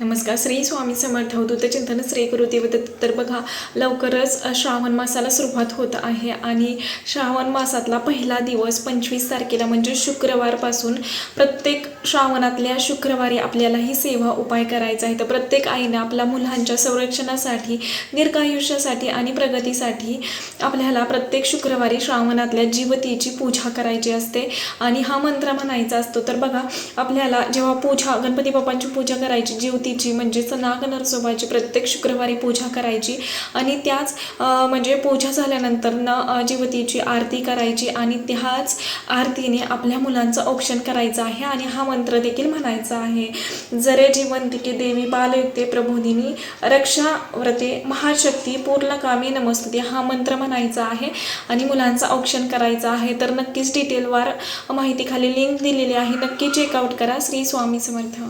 नमस्कार. श्री स्वामी समर्थ हो. अवधूत चिंतन श्री गुरु देवदत्त तर बघा लवकरच श्रावण मासाला सुरुवात होत आहे आणि श्रावण मासातला पहिला दिवस पंचवीस तारखेला म्हणजे शुक्रवारपासून प्रत्येक श्रावणातल्या शुक्रवारी आपल्याला ही सेवा उपाय करायचा आहे. तर प्रत्येक आईने आपल्या मुलांच्या संरक्षणासाठी दीर्घायुष्यासाठी आणि प्रगतीसाठी आपल्याला प्रत्येक शुक्रवारी श्रावणातल्या जीवतीची पूजा करायची असते. आणि हा मंत्र म्हणायचा असतो. तर बघा आपल्याला जेव्हा पूजा गणपती बाप्पांची पूजा करायची जीव तिची म्हणजेच नाग नरसोबाची प्रत्येक शुक्रवारी पूजा करायची. आणि त्याच म्हणजे पूजा झाल्यानंतर न जीवतीची आरती करायची आणि त्याच आरतीने आपल्या मुलांचं औक्षण करायचं आहे आणि हा मंत्र देखील म्हणायचा आहे. जरे जिवंतिके देवी बालयुक्ते प्रबोधिनी रक्षा व्रते महाशक्ती पूर्णकामी नमस्तुते हा मंत्र म्हणायचा आहे आणि मुलांचं औक्षण करायचं आहे. तर नक्कीच डिटेलवर माहितीखाली लिंक दिलेली आहे. नक्की चेकआउट करा. श्री स्वामी समर्थ.